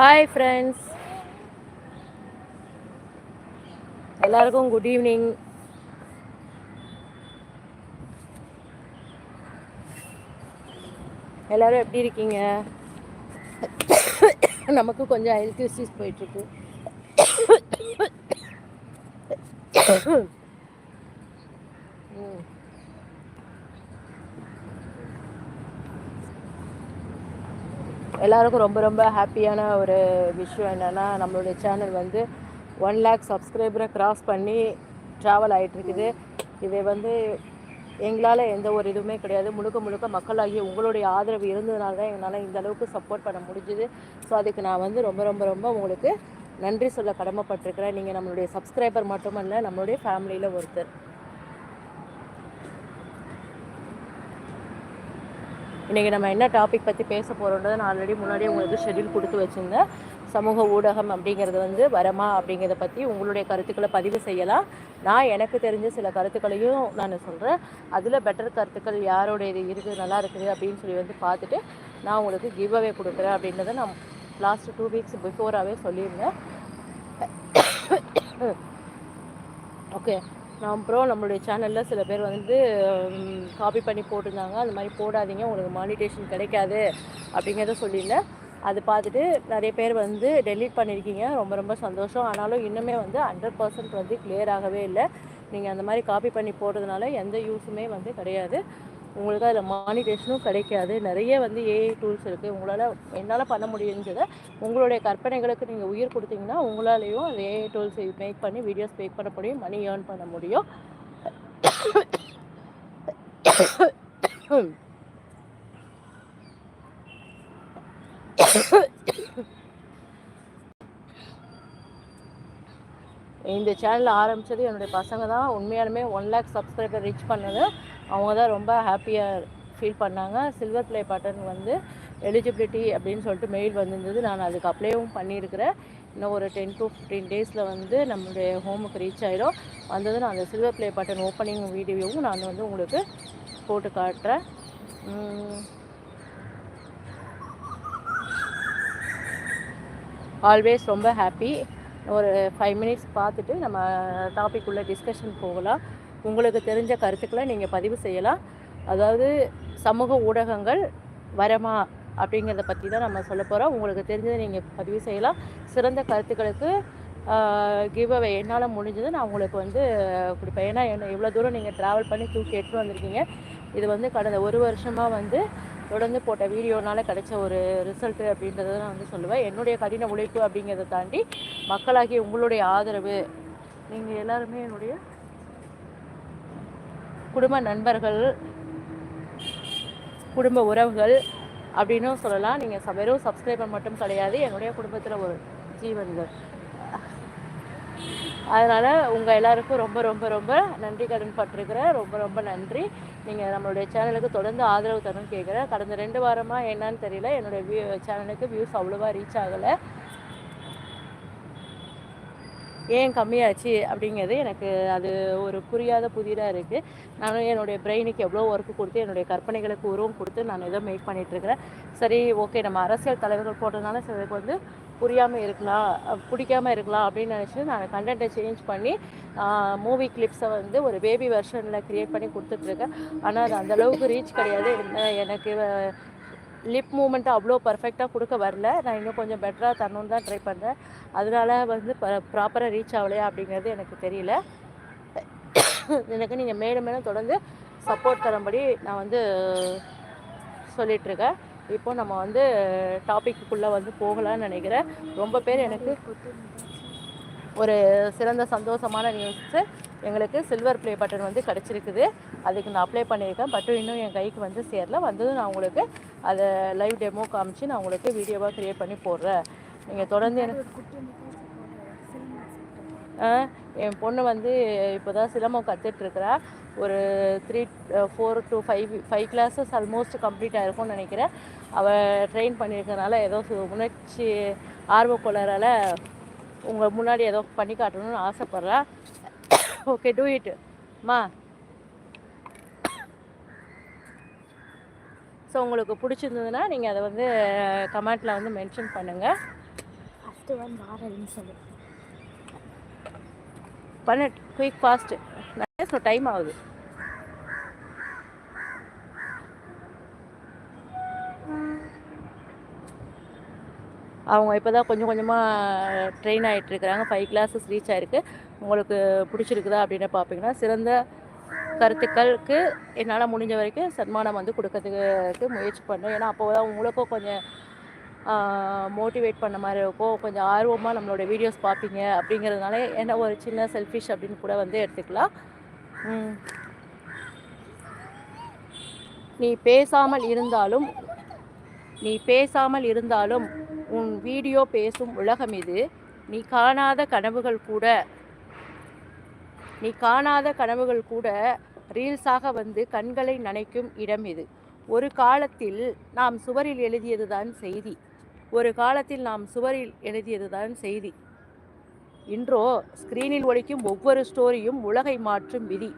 Hi friends எல்லாருக்கும் good evening எல்லாரும் எப்படி இருக்கீங்க நமக்கு கொஞ்சம் ஹெல்த் இஷ்யூஸ் போயிட்டுருக்கு ம். எல்லாருக்கும் ரொம்ப ரொம்ப ஹாப்பியான ஒரு விஷயம் என்னென்னா நம்மளுடைய சேனல் வந்து ஒன் லேக் சப்ஸ்கிரைபரை கிராஸ் பண்ணி ட்ராவல் ஆகிட்டுருக்குது இதை வந்து எங்களால் எந்த ஒரு இதுவுமே கிடையாது. முழுக்க முழுக்க மக்களாகிய உங்களுடைய ஆதரவு இருந்ததுனால தான் எங்களால் இந்த அளவுக்கு சப்போர்ட் பண்ண முடிஞ்சுது. ஸோ அதுக்கு நான் வந்து ரொம்ப ரொம்ப ரொம்ப உங்களுக்கு நன்றி சொல்ல கடமைப்பட்டிருக்கிறேன். நீங்கள் நம்மளுடைய சப்ஸ்கிரைபர் மட்டுமல்ல நம்மளுடைய ஃபேமிலியில் ஒருத்தர். இன்றைக்கி நம்ம என்ன டாபிக் பற்றி பேச போகிறோன்றதை நான் ஆல்ரெடி முன்னாடியே உங்களுக்கு ஷெட்யூல் கொடுத்து வச்சுருந்தேன். சமூக ஊடகம் அப்படிங்கிறது வந்து வரமா அப்படிங்கிறத பற்றி உங்களுடைய கருத்துக்களை பதிவு செய்யலாம். நான் எனக்கு தெரிஞ்ச சில கருத்துக்களையும் நான் சொல்கிறேன் அதில் பெட்டர் கருத்துக்கள் யாரோடைய இது இருக்குது நல்லா இருக்குது அப்படின்னு சொல்லி வந்து பார்த்துட்டு நான் உங்களுக்கு கிவ் அவே கொடுக்குறேன் அப்படின்றத நான் லாஸ்ட் டூ வீக்ஸ் பிஃபோராகவே சொல்லியிருந்தேன். ஓகே நான் அப்புறம் நம்மளுடைய சேனலில் சில பேர் வந்து காப்பி பண்ணி போட்டிருந்தாங்க. அந்த மாதிரி போடாதீங்க உங்களுக்கு மானிட்டேஷன் கிடைக்காது அப்படிங்கிறத சொல்லியிருந்தேன். அது பார்த்துட்டு நிறைய பேர் வந்து டெலீட் பண்ணியிருக்கீங்க. ரொம்ப ரொம்ப சந்தோஷம். ஆனாலும் இன்னுமே வந்து ஹண்ட்ரட் பர்சன்ட் வந்து கிளியர் ஆகவே இல்லை. நீங்கள் அந்த மாதிரி காப்பி பண்ணி போடுறதுனால எந்த யூஸுமே வந்து கிடையாது. உங்களுக்கு அதில் மானிட்டேஷனும் கிடைக்காது. நிறைய வந்து ஏஐ டூல்ஸ் இருக்குது உங்களால் என்னால் பண்ண முடியுங்கிறத உங்களுடைய கற்பனைகளுக்கு நீங்கள் உயிர் கொடுத்தீங்கன்னா உங்களாலேயும் அந்த ஏஐ டூல்ஸ் மேக் பண்ணி வீடியோஸ் மேக் பண்ண முடியும் மணி ஏர்ன் பண்ண முடியும். இந்த சேனல் ஆரம்பித்தது என்னுடைய பசங்க தான். உண்மையாலுமே ஒன் லேக் சப்ஸ்கிரைபர் ரீச் பண்ணது. அவங்க தான் ரொம்ப ஹாப்பியாக ஃபீல் பண்ணாங்க. சில்வர் ப்ளே பட்டன் வந்து எலிஜிபிலிட்டி அப்படின்னு சொல்லிட்டு மெயில் வந்திருந்தது. நான் அதுக்கு அப்ளைவும் பண்ணியிருக்கிறேன். இன்னும் ஒரு டென் டு ஃபிஃப்டீன் டேஸில் வந்து நம்மளுடைய ஹோமுக்கு ரீச் ஆகிடும் வந்தது நான் அந்த சில்வர் ப்ளே பட்டன் ஓப்பனிங் வீடியோவும் நான் வந்து உங்களுக்கு போட்டு காட்டுறேன். ஆல்வேஸ் ரொம்ப ஹாப்பி ஒரு ஃபைவ் மினிட்ஸ் பார்த்துட்டு நம்ம டாபிக் உள்ள டிஸ்கஷன் போகலாம். உங்களுக்கு தெரிஞ்ச கருத்துக்களை நீங்கள் பதிவு செய்யலாம். அதாவது சமூக ஊடகங்கள் வரமா அப்படிங்கிறத பற்றி தான் நம்ம சொல்ல போகிறோம் உங்களுக்கு தெரிஞ்சதை நீங்கள் பதிவு செய்யலாம். சிறந்த கருத்துக்களுக்கு கிவ் அவே என்னால் முடிஞ்சது நான் உங்களுக்கு வந்து கொடுப்பேன். ஏன்னா என்ன இவ்வளோ தூரம் நீங்கள் ட்ராவல் பண்ணி தூக்கி எடுத்துகிட்டு வந்திருக்கீங்க. இது வந்து கடந்த ஒரு வருஷமாக வந்து தொடர்ந்து போட்ட வீடியோனால கிடைச்ச ஒரு ரிசல்ட்டு அப்படின்றத நான் வந்து சொல்லுவேன். என்னுடைய கடின உழைப்பு அப்படிங்கிறத தாண்டி மக்களாகி உங்களுடைய ஆதரவு. நீங்கள் எல்லாருமே என்னுடைய குடும்ப நண்பர்கள் குடும்ப உறவுகள் அப்படின்னும் சொல்லலாம். நீங்கள் வெறும் சப்ஸ்கிரைபர் மட்டும் கிடையாது. என்னுடைய குடும்பத்தில் ஒரு ஜீவன்கள். அதனால் உங்கள் எல்லாருக்கும் ரொம்ப ரொம்ப ரொம்ப நன்றி கடன் பட்டிருக்கிறேன் ரொம்ப ரொம்ப நன்றி. நீங்கள் நம்மளுடைய சேனலுக்கு தொடர்ந்து ஆதரவு தரணும்னு கேட்குறேன் கடந்த ரெண்டு வாரமாக என்னன்னு தெரியல. என்னுடைய வியூ சேனலுக்கு வியூஸ் அவ்வளோவா ரீச் ஆகலை. ஏன் கம்மியாச்சு அப்படிங்கிறது எனக்கு அது ஒரு புரியாத புதிராக இருக்குது நானும் என்னுடைய பிரெயினுக்கு எவ்வளோ ஒர்க்கு கொடுத்து என்னுடைய கற்பனைகளுக்கு உருவம் கொடுத்து நான் ஏதோ மேக் பண்ணிகிட்ருக்கிறேன் சரி ஓகே நம்ம அரசியல் தலைவர்கள் போட்டதுனால சிலருக்கு வந்து புரியாமல் இருக்கலாம் பிடிக்காமல் இருக்கலாம் அப்படின்னு நினச்சி நான் கண்டென்ட்டை சேஞ்ச் பண்ணி மூவி கிளிப்ஸை வந்து ஒரு பேபி வெர்ஷனில் க்ரியேட் பண்ணி கொடுத்துட்ருக்கேன் ஆனால் அது அந்தளவுக்கு ரீச் கிடையாது. எனக்கு லிப் மூமெண்ட்டை அவ்வளோ பர்ஃபெக்டாக கொடுக்க வரல. நான் இன்னும் கொஞ்சம் பெட்டராக தரணுன்னு தான் ட்ரை பண்ணுறேன் அதனால் வந்து ப்ராப்பராக ரீச் ஆகலையா அப்படிங்கிறது எனக்கு தெரியல. எனக்கு நீங்கள் மேலும் மேலும் தொடர்ந்து சப்போர்ட் தரும்படி நான் வந்து சொல்லிகிட்ருக்கேன் இப்போ நம்ம வந்து டாப்பிக்குள்ளே வந்து போகலான்னு நினைக்கிறேன். ரொம்ப பேர் எனக்கு ஒரு சிறந்த சந்தோஷமான நியூஸு எங்களுக்கு சில்வர் ப்ளே பட்டன் வந்து கிடச்சிருக்குது. அதுக்கு நான் அப்ளை பண்ணியிருக்கேன். பட் இன்னும் என் கைக்கு வந்து சேரல. வந்ததும் நான் உங்களுக்கு அதை லைவ் டெமோ காமிச்சு நான் உங்களுக்கு வீடியோவாக க்ரியேட் பண்ணி போடுறேன். நீங்கள் தொடர்ந்து எனக்கு என் பொண்ணு வந்து இப்போ தான் சிலம்பம் கற்றுட்ருக்குறா ஒரு three four to five five classes almost complete ஆகிருக்கும்னு நினைக்கிறேன். அவள் ட்ரெயின் பண்ணியிருக்கனால ஏதோ உணர்ச்சி ஆர்வக்கொள்ளரால் உங்கள் முன்னாடி ஏதோ பண்ணி காட்டணும்னு ஆசைப்பட்றா. ஓகே டூ இட் மா ஸோ உங்களுக்கு பிடிச்சிருந்ததுன்னா நீங்கள் அதை வந்து கமெண்ட்டில் வந்து மென்ஷன் பண்ணுங்கள் ஃபஸ்ட்டு வந்து ஆறதுன்னு சொல்லு. பண்ண குயிக் ஃபாஸ்ட்டு நிறைய டைம் ஆகுது. அவங்க இப்போ தான் கொஞ்சம் கொஞ்சமாக ட்ரெயின் ஆகிட்டு இருக்கிறாங்க ஃபைவ் கிளாஸஸ் ரீச் ஆயிருக்கு. உங்களுக்கு பிடிச்சிருக்குதா அப்படின்னு பார்ப்பீங்கன்னா சிறந்த கருத்துக்களுக்கு என்னால் முடிஞ்ச வரைக்கும் சன்மானம் வந்து கொடுக்கறதுக்கு முயற்சி பண்ணேன் ஏன்னா அப்போ தான் உங்களுக்கும் கொஞ்சம் மோட்டிவேட் பண்ண மாதிரி இருக்கும். கொஞ்சம் ஆர்வமாக நம்மளோட வீடியோஸ் பார்ப்பீங்க அப்படிங்கிறதுனால என்ன ஒரு சின்ன செல்ஃபிஷ் அப்படின்னு கூட வந்து எடுத்துக்கலாம். நீ பேசாமல் இருந்தாலும் நீ பேசாமல் இருந்தாலும் உன் வீடியோ பேசும் உலகம் இது. நீ காணாத கனவுகள் கூட நீ காணாத கனவுகள் கூட ரீல்ஸாக வந்து கண்களை நனைக்கும் இடம் இது. ஒரு காலத்தில் நாம் சுவரில் எழுதியதுதான் செய்தி. ஒரு காலத்தில் நாம் சுவரில் எழுதியதுதான் செய்தி. இன்றோ ஸ்கிரீனில் ஒழிக்கும் ஒவ்வொரு ஸ்டோரியும் உலகை மாற்றும் விதி.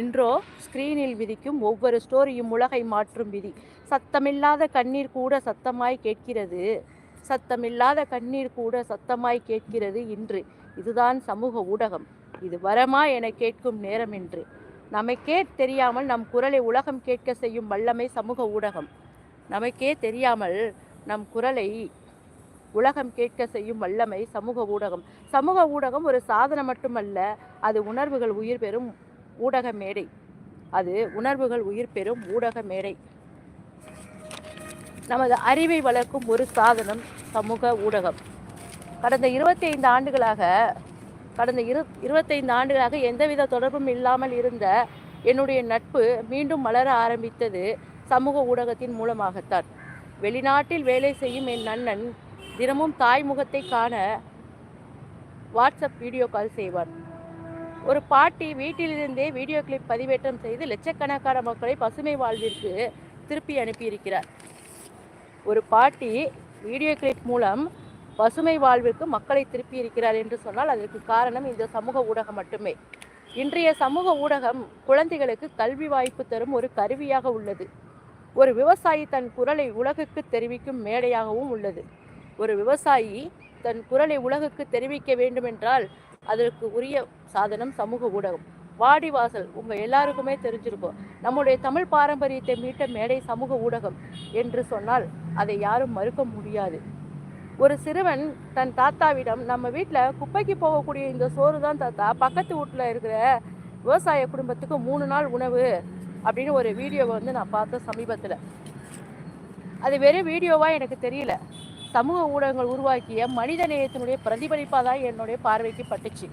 இன்றோ ஸ்கிரீனில் விதிக்கும் ஒவ்வொரு ஸ்டோரியும் உலகை மாற்றும் விதி. சத்தமில்லாத கண்ணீர் கூட சத்தமாய் கேட்கிறது. சத்தமில்லாத கண்ணீர் கூட சத்தமாய் கேட்கிறது இன்று. இதுதான் சமூக ஊடகம். இது வரமா என கேட்கும் நேரம் என்று நமக்கே தெரியாமல் நம் குரலை உலகம் கேட்க செய்யும் வல்லமை சமூக ஊடகம். நமக்கே தெரியாமல் நம் குரலை உலகம் கேட்க செய்யும் வல்லமை சமூக ஊடகம். சமூக ஊடகம் ஒரு சாதனம் மட்டுமல்ல அது உணர்வுகள் உயிர் பெறும் ஊடக மேடை. அது உணர்வுகள் உயிர் பெறும் ஊடக மேடை. நமது அறிவை வளர்க்கும் ஒரு சாதனம் சமூக ஊடகம். கடந்த இருபத்தி ஐந்து ஆண்டுகளாக கடந்த இரு இருபத்தைந்து ஆண்டுகளாக எந்தவித தொடர்பும் இல்லாமல் இருந்த என்னுடைய நட்பு மீண்டும் மலர ஆரம்பித்தது சமூக ஊடகத்தின் மூலமாகத்தான். வெளிநாட்டில் வேலை செய்யும் என் அண்ணன் தினமும் தாய்முகத்தை காண வாட்ஸ்அப் வீடியோ கால் செய்வான் ஒரு பாட்டி வீட்டிலிருந்தே வீடியோ கிளிப் பதிவேற்றம் செய்து லட்சக்கணக்கான மக்களை பசுமை வாழ்விற்கு திருப்பி அனுப்பியிருக்கிறார். ஒரு பாட்டி வீடியோ கிளிப் மூலம் பசுமை வாழ்விற்கு மக்களை திருப்பி இருக்கிறார் என்று சொன்னால் அதற்கு காரணம் இந்த சமூக ஊடகம் மட்டுமே. இன்றைய சமூக ஊடகம் குழந்தைகளுக்கு கல்வி வாய்ப்பு தரும் ஒரு கருவியாக உள்ளது. ஒரு விவசாயி தன் குரலை உலகுக்கு தெரிவிக்கும் மேடையாகவும் உள்ளது. ஒரு விவசாயி தன் குரலை உலகுக்கு தெரிவிக்க வேண்டுமென்றால் அதற்கு உரிய சாதனம் சமூக ஊடகம். வாடிவாசல் உங்கள் எல்லாருக்குமே தெரிஞ்சிருக்கும். நம்முடைய தமிழ் பாரம்பரியத்தை மீட்ட மேடை சமூக ஊடகம் என்று சொன்னால் அதை யாரும் மறுக்க முடியாது. ஒரு சிறுவன் தன் தாத்தாவிடம் நம்ம வீட்டில் குப்பைக்கு போகக்கூடிய இந்த சோறு தான் தாத்தா பக்கத்து வீட்டில் இருக்கிற விவசாய குடும்பத்துக்கு மூணு நாள் உணவு அப்படின்னு ஒரு வீடியோவை வந்து நான் பார்த்தேன் சமீபத்தில். அது வெறும் வீடியோவாக எனக்கு தெரியல. சமூக ஊடகங்கள் உருவாக்கிய மனித நேயத்தினுடைய பிரதிபலிப்பாக தான் என்னுடைய பார்வைக்கு பட்டுச்சு.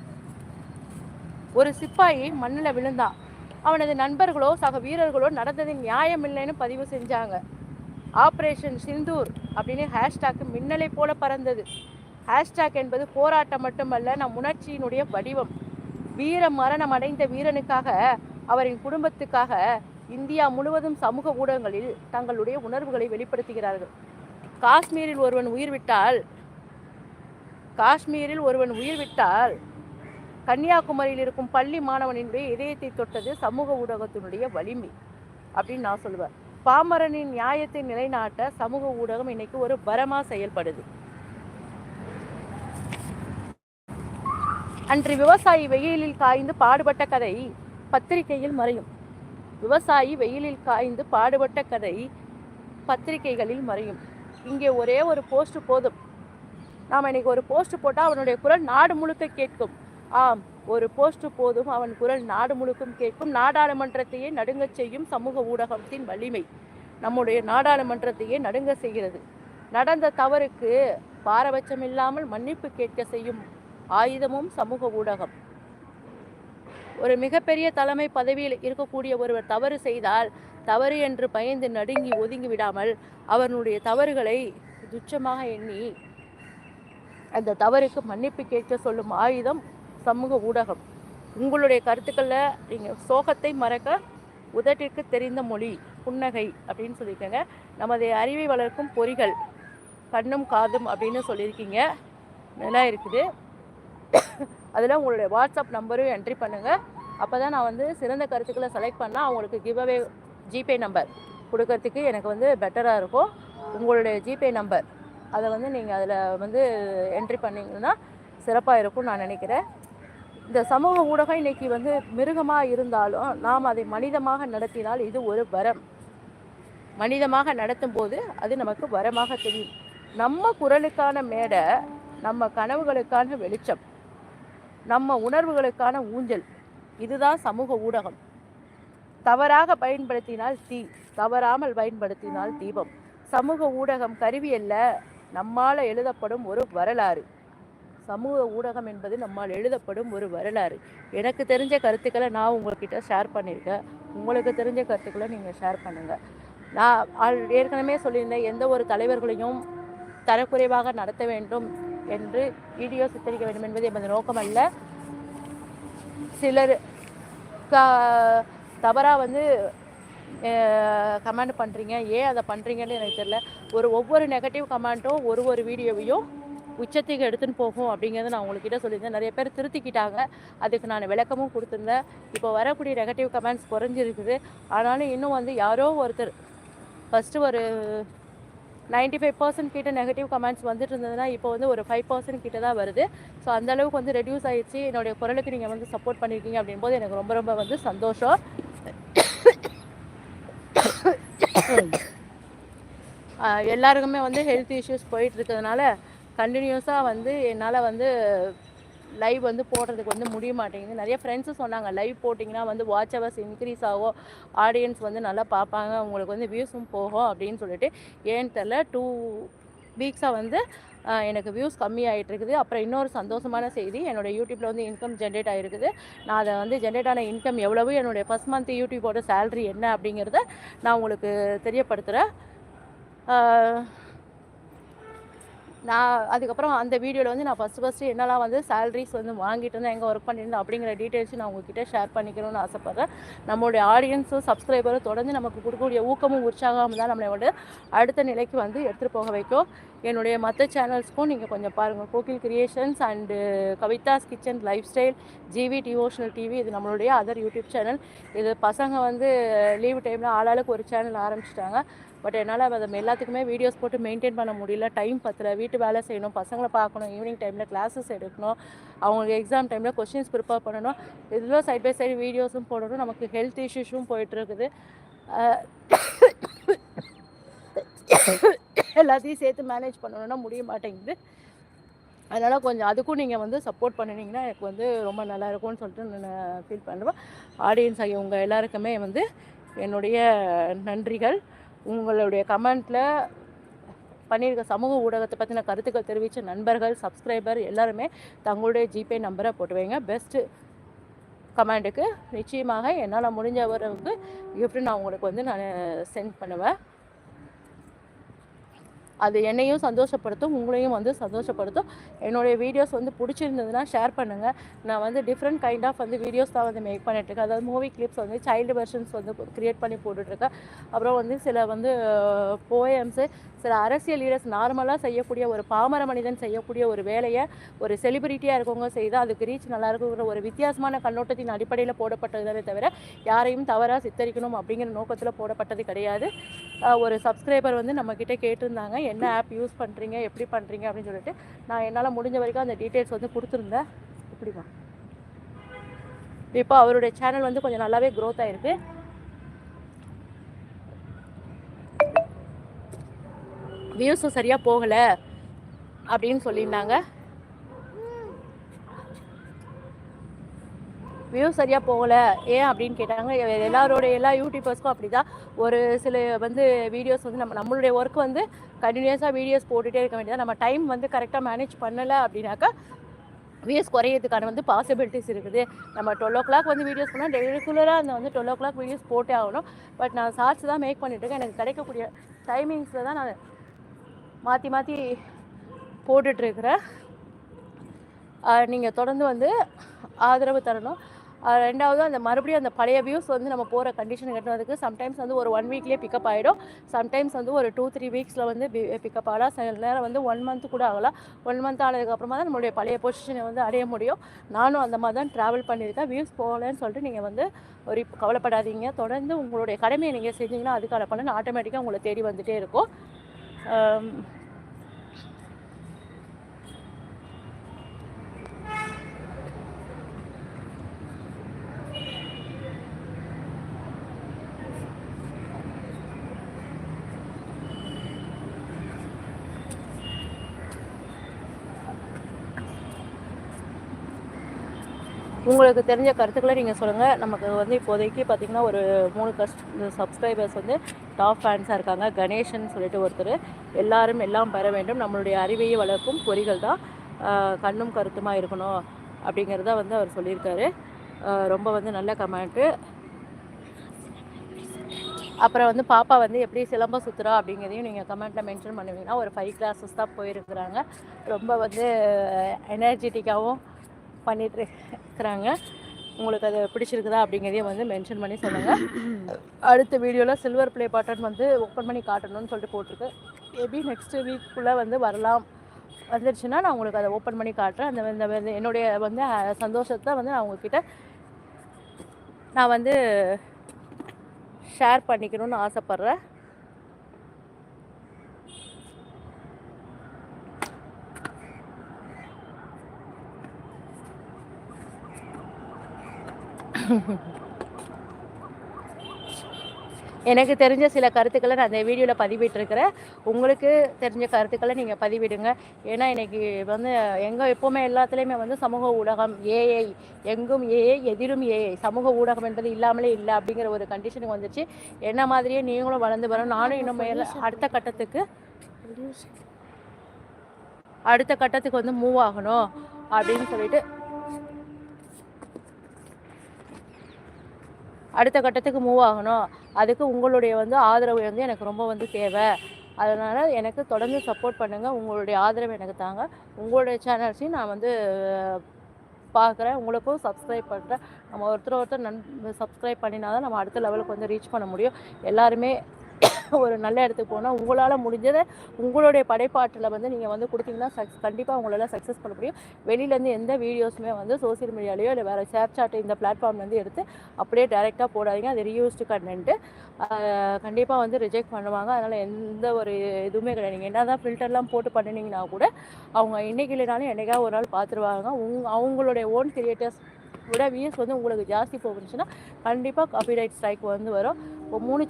ஒரு சிப்பாயி மண்ணில் விழுந்தான் அவனது நண்பர்களோ சக வீரர்களோ நடந்தது நியாயம் இல்லைன்னு பதிவு செஞ்சாங்க. ஆப்ரேஷன் சிந்தூர் அப்படின்னு ஹேஷ்டாக் மின்னலை போல பறந்தது. ஹேஷ்டாக் என்பது போராட்டம் மட்டுமல்ல நம் உணர்ச்சியினுடைய வடிவம். வீர மரணம் அடைந்த வீரனுக்காக அவரின் குடும்பத்துக்காக இந்தியா முழுவதும் சமூக ஊடகங்களில் தங்களுடைய உணர்வுகளை வெளிப்படுத்துகிறார்கள். காஷ்மீரில் ஒருவன் உயிர் விட்டால் காஷ்மீரில் ஒருவன் உயிர் விட்டால் கன்னியாகுமரியில் இருக்கும் பள்ளி மாணவனினுடைய இதயத்தை தொட்டது சமூக ஊடகத்தினுடைய வலிமை அப்படின்னு நான் சொல்லுவேன். பாமரனின் நியாயத்தை நிலைநாட்ட சமூக ஊடகம் இன்னைக்கு ஒரு வரமா செயல்படுது. அன்று விவசாயி வெயிலில் காய்ந்து பாடுபட்ட கதை பத்திரிகையில் மறையும். விவசாயி வெயிலில் காய்ந்து பாடுபட்ட கதை பத்திரிகைகளில் மறையும். இங்கே ஒரே ஒரு போஸ்ட் போதும். நாம் இன்னைக்கு ஒரு போஸ்ட் போட்டால் அவனுடைய குரல் நாடு முழுக்க கேட்கும். ஆம் ஒரு போஸ்ட் போதும் அவன் குரல் நாடு முழுக்கும் கேட்கும். நாடாளுமன்றத்தையே நடுங்கச் செய்யும் சமூக ஊடகத்தின் வலிமை நம்முடைய நாடாளுமன்றத்தையே நடுங்க செய்கிறது. நடந்த தவறுக்கு பாரபட்சம் இல்லாமல் மன்னிப்பு கேட்க செய்யும் ஆயுதமும் சமூக ஊடகம். ஒரு மிகப்பெரிய தலைமை பதவியில் இருக்கக்கூடிய ஒருவர் தவறு செய்தால் தவறு என்று பயந்து நடுங்கி ஒதுங்கி விடாமல் அவனுடைய தவறுகளை துச்சமாக எண்ணி அந்த தவறுக்கு மன்னிப்பு கேட்க சொல்லும் ஆயுதம் சமூக ஊடகம். உங்களுடைய கருத்துக்களில் நீங்கள் சோகத்தை மறக்க உதட்டிற்கு தெரிந்த மொழி புன்னகை அப்படின்னு சொல்லியிருக்கேங்க. நமது அறிவை வளர்க்கும் பொறிகள் கண்ணும் காதும் அப்படின்னு சொல்லியிருக்கீங்க. நல்லா இருக்குது. அதில் உங்களுடைய வாட்ஸ்அப் நம்பரும் என்ட்ரி பண்ணுங்கள் அப்போ தான் நான் வந்து சிறந்த கருத்துக்களை செலக்ட் பண்ணால் அவங்களுக்கு கிவ்அவே ஜிபே நம்பர் கொடுக்கறதுக்கு எனக்கு வந்து பெட்டராக இருக்கும். உங்களுடைய ஜிபே நம்பர் அதை வந்து நீங்கள் அதில் வந்து என்ட்ரி பண்ணிங்கன்னா சிறப்பாக இருக்கும்னு நான் நினைக்கிறேன். இந்த சமூக ஊடகம் இன்னைக்கு வந்து மிருகமாக இருந்தாலும் நாம் அதை மனிதமாக நடத்தினால் இது ஒரு வரம். மனிதமாக நடத்தும் போது அது நமக்கு வரமாக தெரியும். நம்ம குரலுக்கான மேடை நம்ம கனவுகளுக்கான வெளிச்சம் நம்ம உணர்வுகளுக்கான ஊஞ்சல் இதுதான் சமூக ஊடகம். தவறாக பயன்படுத்தினால் தீ தவறாமல் பயன்படுத்தினால் தீபம். சமூக ஊடகம் கருவி அல்ல நம்மால் எழுதப்படும் ஒரு வரலாறு. சமூக ஊடகம் என்பது நம்மால் எழுதப்படும் ஒரு வரலாறு. எனக்கு தெரிஞ்ச கருத்துக்களை நான் உங்கள்கிட்ட ஷேர் பண்ணியிருக்கேன். உங்களுக்கு தெரிஞ்ச கருத்துக்களை நீங்கள் ஷேர் பண்ணுங்கள் நான் ஏற்கனவே சொல்லியிருந்தேன் எந்த ஒரு தலைவர்களையும் தரக்குறைவாக நடத்த வேண்டும் என்று வீடியோ சித்தரிக்க வேண்டும் என்பது எமது நோக்கம் அல்ல. சிலர் க தவறாக வந்து கமெண்ட் பண்ணுறீங்க ஏன் அதை பண்ணுறீங்கன்னு எனக்கு தெரியல. ஒரு ஒவ்வொரு நெகட்டிவ் கமெண்ட்டும் ஒரு ஒரு வீடியோவையும் உச்சத்துக்கு எடுத்துன்னு போகும் அப்படிங்கிறத நான் உங்கள்கிட்ட சொல்லியிருந்தேன். நிறைய பேர் திருத்திக்கிட்டாங்க. அதுக்கு நான் விளக்கமும் கொடுத்துருந்தேன். இப்போ வரக்கூடிய நெகட்டிவ் கமெண்ட்ஸ் குறைஞ்சிருக்குது. ஆனாலும் இன்னும் வந்து யாரோ ஒருத்தர் ஃபஸ்ட்டு ஒரு நைன்டி ஃபைவ் பர்சன்ட் கிட்ட நெகட்டிவ் கமெண்ட்ஸ் வந்துட்டு இருந்ததுன்னா இப்போ வந்து ஒரு ஃபைவ் பர்சன்ட் கிட்ட தான் வருது. ஸோ அந்த அளவுக்கு வந்து ரெடியூஸ் ஆயிடுச்சு. என்னுடைய குரலுக்கு நீங்கள் வந்து சப்போர்ட் பண்ணியிருக்கீங்க அப்படின்போது எனக்கு ரொம்ப ரொம்ப வந்து சந்தோஷம். எல்லாருக்குமே வந்து ஹெல்த் இஷ்யூஸ் போயிட்டு இருக்கிறதுனால கண்டினியூஸாக வந்து என்னால் வந்து லைவ் வந்து போடுறதுக்கு வந்து முடிய மாட்டேங்குது. நிறைய ஃப்ரெண்ட்ஸும் சொன்னாங்க லைவ் போட்டிங்கன்னா வந்து வாட்ச் ஹவர்ஸ் இன்க்ரீஸ் ஆகும். ஆடியன்ஸ் வந்து நல்லா பார்ப்பாங்க. உங்களுக்கு வந்து வியூஸும் போகும் அப்படின்னு சொல்லிட்டு ஏன்னு தெரில டூ வீக்ஸாக வந்து எனக்கு வியூஸ் கம்மி இருக்குது. அப்புறம் இன்னொரு சந்தோஷமான செய்தி என்னோடய யூடியூப்பில் வந்து இன்கம் ஜென்ரேட் ஆகிருக்குது நான் அதை வந்து ஜென்ரேட் ஆன இன்கம் எவ்வளவு என்னுடைய ஃபஸ்ட் மந்த் யூடியூபோட சேல்ரி என்ன அப்படிங்கிறத நான் உங்களுக்கு தெரியப்படுத்துகிறேன் நான் அதுக்கப்புறம் அந்த வீடியோவில் வந்து நான் ஃபஸ்ட்டு ஃபஸ்ட்டு என்னெல்லாம் வந்து சேலரிஸ் வந்து வாங்கிட்டு இருந்தேன் எங்கே ஒர்க் பண்ணியிருந்தேன் அப்படிங்கிற டீட்டெயில்ஸ் நான் உங்ககிட்ட ஷேர் பண்ணிக்கணும்னு ஆசைப்பட்றேன். நம்மளுடைய ஆடியன்ஸும் சப்ஸ்கிரைபரும் தொடர்ந்து நமக்கு கொடுக்கக்கூடிய ஊக்கமும் உற்சாகமும் தான் நம்மளை வந்து அடுத்த நிலைக்கு வந்து எடுத்துகிட்டு போக வைக்கும். என்னுடைய மற்ற சேனல்ஸ்க்கும் நீங்கள் கொஞ்சம் பாருங்கள் Kokil creations and Kavitha's kitchen lifestyle GV devotional TV இது நம்மளுடைய அதர் யூடியூப் சேனல் இது பசங்க வந்து லீவு டைமில் ஆளாளுக்கு ஒரு சேனல் ஆரம்பிச்சிட்டாங்க. பட் என்னால் அதை எல்லாத்துக்குமே வீடியோஸ் போட்டு மெயின்டைன் பண்ண முடியல. டைம் பத்தல. வீட்டு வேலை செய்யணும். பசங்களை பார்க்கணும். ஈவினிங் டைமில் கிளாஸஸ் எடுக்கணும். அவங்களுக்கு எக்ஸாம் டைமில் கொஷின்ஸ் ப்ரிப்பேர் பண்ணணும். இதில் சைட் பை சைடு வீடியோஸும் போடணும். நமக்கு ஹெல்த் இஷ்யூஸும் போயிட்டுருக்குது எல்லாத்தையும் சேர்த்து மேனேஜ் பண்ணணும்னா முடிய மாட்டேங்குது. அதனால் கொஞ்சம் அதுக்கும் நீங்கள் வந்து சப்போர்ட் பண்ணினீங்கன்னா எனக்கு வந்து ரொம்ப நல்லா இருக்கும்னு சொல்லிட்டு நான் ஃபீல் பண்ணுவேன் ஆடியன்ஸ் ஆகிய உங்கள் எல்லாருக்குமே வந்து என்னுடைய நன்றிகள். உங்களுடைய கமெண்ட்டில் பண்ணியிருக்க சமூக ஊடகத்தை பற்றின கருத்துக்கள் தெரிவித்த நண்பர்கள் சப்ஸ்கிரைபர் எல்லாருமே தங்களுடைய ஜிபே நம்பரை போட்டு வைங்க. பெஸ்ட்டு கமெண்ட்டுக்கு நிச்சயமாக என்னால் முடிஞ்ச அளவுக்கு gift நான் உங்களுக்கு வந்து நான் சென்ட் பண்ணுவேன். அது என்னையும் சந்தோஷப்படுத்தும் உங்களையும் வந்து சந்தோஷப்படுத்தும். என்னுடைய வீடியோஸ் வந்து பிடிச்சிருந்ததுன்னா ஷேர் பண்ணுங்கள் நான் வந்து டிஃப்ரெண்ட் கைண்ட் ஆஃப் வந்து வீடியோஸ் தான் வந்து மேக் பண்ணிட்டுருக்கேன் அதாவது மூவி கிளிப்ஸ் வந்து சைல்டு வெர்ஷன்ஸ் வந்து க்ரியேட் பண்ணி போட்டுட்ருக்கேன் அப்புறம் வந்து சில வந்து போயம்ஸு சில அரசியல் லீடர்ஸ் நார்மலாக செய்யக்கூடிய ஒரு பாமர மனிதன் செய்யக்கூடிய ஒரு வேலையை ஒரு செலிபிரிட்டியாக இருக்கவங்க செய்தால் அதுக்கு ரீச் நல்லா இருக்குங்கிற ஒரு வித்தியாசமான கண்ணோட்டத்தின் அடிப்படையில் போடப்பட்டதுதானே தவிர யாரையும் தவறாக சித்தரிக்கணும் அப்படிங்கிற நோக்கத்தில் போடப்பட்டது கிடையாது. ஒரு சப்ஸ்கிரைபர் வந்து நம்மக்கிட்ட கேட்டிருந்தாங்க என்ன ஆப் யூஸ் பண்ணுறீங்க எப்படி பண்ணுறீங்க அப்படின்னு சொல்லிட்டு நான் என்னால் முடிஞ்ச வரைக்கும் அந்த டீட்டெயில்ஸ் வந்து கொடுத்துருந்தேன். இப்படிமா இப்போ அவருடைய சேனல் வந்து கொஞ்சம் நல்லாவே க்ரோத் ஆகிருக்கு வியூஸும் சரியாக போகலை அப்படின்னு சொல்லியிருந்தாங்க. வியூ சரியாக போகலை. ஏன் அப்படின்னு கேட்டாங்க. எ- எல்லாரோட எல்லா யூடியூபர்ஸ்க்கும் அப்படி தான் ஒரு சில வந்து வீடியோஸ் வந்து நம்ம நம்மளுடைய ஒர்க் வந்து கண்டினியூஸாக வீடியோஸ் போட்டுகிட்டே இருக்க வேண்டியதாக நம்ம டைம் வந்து கரெக்டாக மேனேஜ் பண்ணலை அப்படின்னாக்கா வியூஸ் குறையிறதுக்கான வந்து பாசிபிலிட்டிஸ் இருக்குது. நம்ம டுவெல் ஓ கிளாக் வந்து வீடியோஸ் பண்ணால் ரெகுலராக அந்த வந்து டுவெல் ஓ கிளாக் வீடியோஸ் போட்டே ஆகணும். பட் நான் ஷார்ட்ஸ் தான் மேக் பண்ணிட்டுருக்கேன் எனக்கு கிடைக்கக்கூடிய டைமிங்ஸில் தான் நான் மாற்றி மாற்றி போட்டுட்ருக்கிறேன் நீங்கள் தொடர்ந்து வந்து ஆதரவு தரணும். ரெண்டாவது அந்த மறுபடியும் அந்த பழைய வியூஸ் வந்து நம்ம போகிற கண்டிஷன் கட்டுறதுக்கு சம்டைம்ஸ் வந்து ஒரு ஒன் வீக்லேயே பிக்கப் ஆகிடும் சம்டைம்ஸ் வந்து ஒரு டூ த்ரீ வீக்ஸில் வந்து பிக்கப் ஆகலாம் சில நேரம் வந்து ஒன் மந்த் கூட ஆகலாம் ஒன் மந்த் ஆனதுக்கப்புறமா தான் நம்மளுடைய பழைய பொசிஷனை வந்து அடைய முடியும். நானும் அந்த மாதிரி தான் ட்ராவல் பண்ணியிருக்கேன். வியூஸ் போகலன்னு சொல்லிட்டு நீங்கள் வந்து ஒரு கவலைப்படாதீங்க. தொடர்ந்து உங்களுடைய கடமையை நீங்கள் செஞ்சீங்கன்னா அதுக்கான பலன் ஆட்டோமேட்டிக்காக உங்களை தேடி வந்துகிட்டே இருக்கும். உங்களுக்கு தெரிஞ்ச கருத்துக்களை நீங்கள் சொல்லுங்கள் நமக்கு வந்து இப்போதைக்கு பார்த்திங்கன்னா ஒரு மூணு கஸ்ட் சப்ஸ்கிரைபர்ஸ் வந்து டாப் ஃபேன்ஸாக இருக்காங்க. கணேஷன் சொல்லிட்டு ஒருத்தர். எல்லாரும் எல்லாம் பெற வேண்டும். நம்மளுடைய அறிவையை வளர்க்கும் பொறிகள் தான் கண்ணும் கருத்துமாக இருக்கணும் அப்படிங்கிறத வந்து அவர் சொல்லியிருக்காரு. ரொம்ப வந்து நல்ல கமெண்ட்டு அப்புறம் வந்து பாப்பா வந்து எப்படி சிலம்பம் சுற்றுறா அப்படிங்கிறதையும் நீங்கள் கமெண்ட்டில் மென்ஷன் பண்ணுவீங்கன்னா ஒரு ஃபைவ் கிளாஸஸ் தான் போயிருக்கிறாங்க. ரொம்ப வந்து எனர்ஜெட்டிக்காகவும் பண்ணிட்டு இருக்கிறாங்க உங்களுக்கு அது பிடிச்சிருக்குதா அப்படிங்கிறதையும் வந்து மென்ஷன் பண்ணி சொல்லுங்கள் அடுத்த வீடியோவில் சில்வர் ப்ளே பட்டன் வந்து ஓப்பன் பண்ணி காட்டணும்னு சொல்லிட்டு போட்டிருக்கு. மேபி நெக்ஸ்ட் வீக்குள்ளே வந்து வரலாம். வந்துருச்சுன்னா நான் உங்களுக்கு அதை ஓப்பன் பண்ணி காட்டுறேன். அந்த இந்த என்னுடைய வந்து சந்தோஷத்தை வந்து நான் உங்ககிட்ட நான் வந்து ஷேர் பண்ணிக்கணும்னு ஆசைப்பட்றேன். எனக்கு தெரிஞ்ச சில கருத்துக்களை நான் அந்த வீடியோவில் பதிவிட்டிருக்கிறேன். உங்களுக்கு தெரிஞ்ச கருத்துக்களை நீங்கள் பதிவிடுங்க. ஏன்னா இன்றைக்கி வந்து எங்கே எப்போவுமே எல்லாத்துலேயுமே வந்து சமூக ஊடகம் ஏஐ எங்கும் ஏஐ எதிரும் ஏஐ சமூக ஊடகம் என்பது இல்லாமலே இல்லை அப்படிங்கிற ஒரு கண்டிஷனுக்கு வந்துச்சு. என்ன மாதிரியே நீங்களும் வளர்ந்து வரும் நானும் இன்னும் மேலே அடுத்த கட்டத்துக்கு அடுத்த கட்டத்துக்கு வந்து மூவ் ஆகணும் அப்படின்னு சொல்லிட்டு அடுத்த கட்டத்துக்கு மூவ் ஆகணும். அதுக்கு உங்களுடைய வந்து ஆதரவு வந்து எனக்கு ரொம்ப வந்து தேவை. அதனால் எனக்கு தொடர்ந்து சப்போர்ட் பண்ணுங்கள் உங்களுடைய ஆதரவு எனக்கு தாங்க. உங்களுடைய சேனல்ஸையும் நான் வந்து பார்க்குறேன் உங்களுக்கும் சப்ஸ்கிரைப் பண்ணுறேன் நம்ம ஒருத்தர் ஒருத்தர் நன் சப்ஸ்கிரைப் பண்ணினா தான் நம்ம அடுத்த லெவலுக்கு வந்து ரீச் பண்ண முடியும். எல்லாருமே ஒரு நல்ல இடத்துக்கு போனால் உங்களால் முடிஞ்சதை உங்களுடைய படைப்பாட்டில் வந்து நீங்கள் வந்து கொடுத்தீங்கன்னா சக்ஸ் கண்டிப்பாக உங்களால் சக்ஸஸ் பண்ண முடியும். வெளியிலேருந்து எந்த வீடியோஸுமே வந்து சோசியல் மீடியாலேயோ இல்லை வேறு ஷேர் சாட் இந்த பிளாட்ஃபார்ம்லேருந்து எடுத்து அப்படியே டேரெக்டாக போடாதீங்க. அது ரியூஸ்டு கண்டென்ட்டு கண்டிப்பாக வந்து ரிஜெக்ட் பண்ணுவாங்க. அதனால் எந்த ஒரு இதுவுமே கிடையாது. நீங்கள் என்ன தான் ஃபில்டர்லாம் போட்டு பண்ணினீங்கன்னா கூட அவங்க இன்றைக்கி இல்லைனாலும் என்றைக்காவது ஒரு நாள் பார்த்துருவாங்க உங் அவங்களுடைய ஓன் கிரியேட்டர்ஸ் விட வியூஸ் வந்து உங்களுக்கு ஜாஸ்தி போகுச்சுன்னா கண்டிப்பாக காப்பிரைட் ஸ்ட்ரைக் வந்து வரும். இப்போ மூணு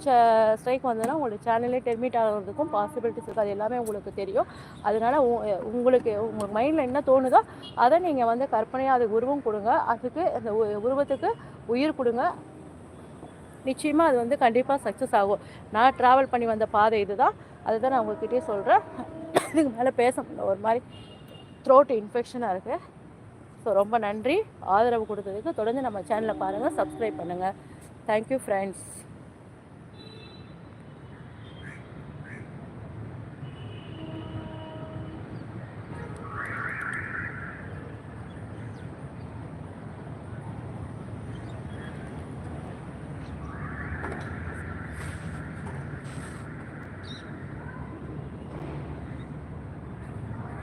ஸ்ட்ரைக் வந்ததுன்னா உங்களுக்கு சேனலே டெர்மிட் ஆகிறதுக்கும் பாசிபிலிட்டிஸ் இருக்குது அது எல்லாமே உங்களுக்கு தெரியும். அதனால் உங்களுக்கு உங்கள் மைண்டில் என்ன தோணுதோ அதை நீங்கள் வந்து கற்பனையாக அதுக்கு உருவம் கொடுங்க. அதுக்கு அந்த உருவத்துக்கு உயிர் கொடுங்க. நிச்சயமாக அது வந்து கண்டிப்பாக சக்ஸஸ் ஆகும். நான் ட்ராவல் பண்ணி வந்த பாதை இதுதான். அதுதான் நான் உங்ககிட்டயே சொல்கிறேன் இதுக்கு மேலே பேச முடியல. ஒரு மாதிரி த்ரோட் இன்ஃபெக்ஷனாக இருக்குது ஸோ ரொம்ப நன்றி. ஆதரவு கொடுத்ததுக்கு தொடர்ந்து நம்ம சேனலை பாருங்கள் சப்ஸ்கிரைப் பண்ணுங்கள் தேங்க்யூ ஃப்ரெண்ட்ஸ்